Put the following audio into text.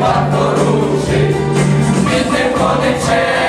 Пан порушив, він не потече.